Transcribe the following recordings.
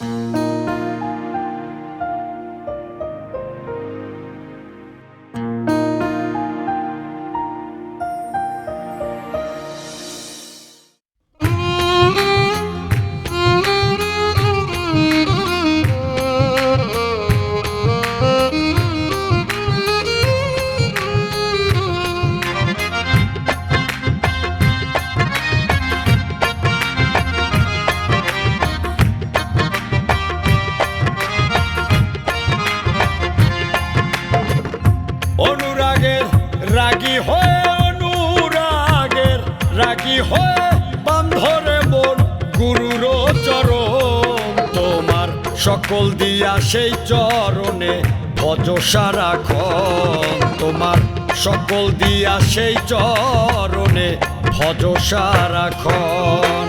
অনুরাগের সকল দিয়া সেই চরণে ভজ সারাক্ষণ তোমার সকল দিয়া সেই চরণে ভজ সারাক্ষণ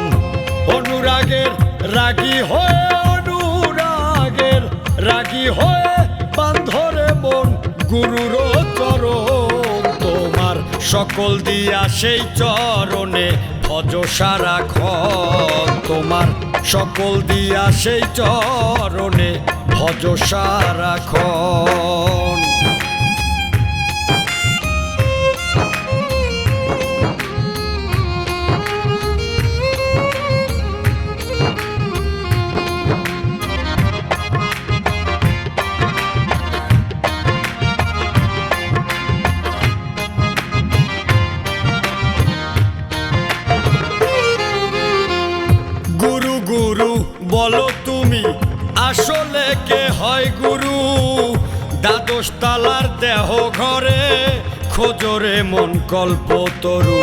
অনুরাগের রাগী হয়ে, অনুরাগের রাগী হয়ে বান্ধরে মন গুরুর চরণ। তোমার সকল দিয়া সেই চরণে ভজ সারাক্ষণ তোমার সকল দিয়া সেই চরণে ভজ সারাক্ষণ। বলো তুমি, আসলে কে হয় গুরু? দ্বাদশ তালার দেহ ঘরে, খোজরে মন কল্প তরু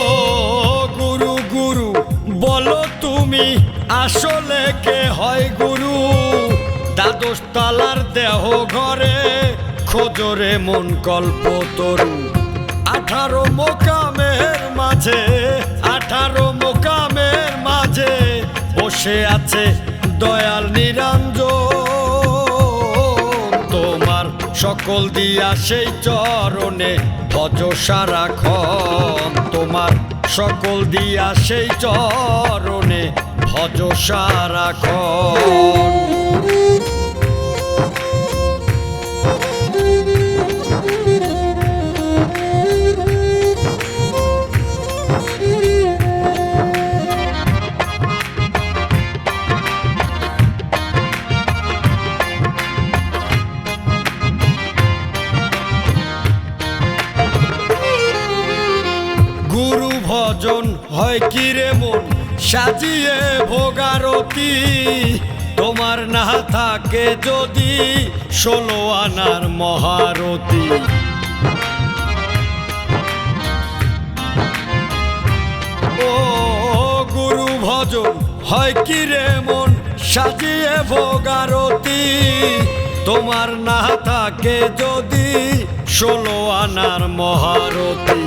ও গুরু গুরু, বলো তুমি, আসলে কে হয় গুরু? দ্বাদশ তালার দেহ ঘরে, খোজরে মন কল্প তরু আঠারো মোকামের মাঝে, আঠারো মোকামের মাঝে বসে আছে দয়াল নিরঞ্জন। তোমার সকল দিয়া সেই চরণে ভজ সারাক্ষণ। তোমার সকল দিয়া সেই চরণে ভজ সারাক্ষণ। ভজন হয় কি রে মন? সাজিয়ে ভোগারতি তোমার না থাকে যদি ষোলো আনার মহারতি। ও গুরু ভজন হয় কি রে মন? সাজিয়ে ভোগারতি তোমার না থাকে যদি ষোলো আনার মহারতি।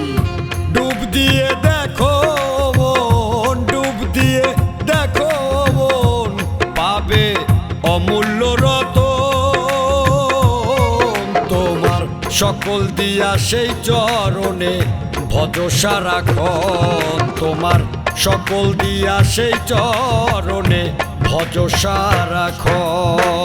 সকল দিয়া সেই চরণে ভজ সারাক্ষণ তোমার। সকল দিয়া সেই চরণে ভজ সারাক্ষণ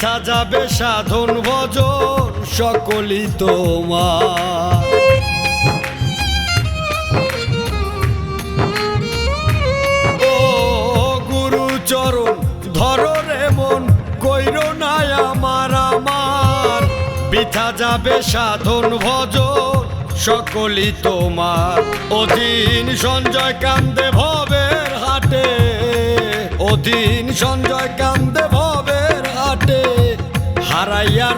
বৃথা যাবে সাধন ভজন সকলই তোমার। ও গুরু চরণ ধররে মন, কইর নাই আমার আমার। বৃথা যাবে সাধন ভজন সকলই তোমার। অধীন সঞ্জয় কান্দে ভবের হাটে, অধীন সঞ্জয় কান্দে হারাইয়া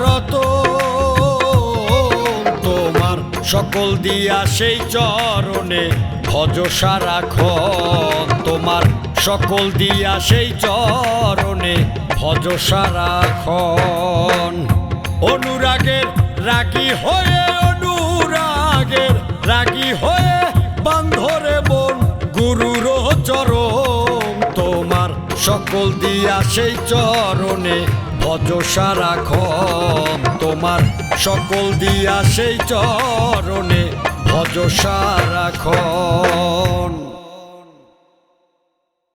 তোমার সকল দিয়া সেই চরণে ভজ সারাখ তোমার সকল দিয়া সেই চরণে ভজ সারাখন অনুরাগের রাগী হয়ে, অনুরাগের রাগী হয়ে বান্ধরে বোন, গুরুর চরণ, তোমার সকল দিয়া সেই চরণে ভজ রাখ তোমার সকল দিয়া সেই চরণে ভজ সারাখন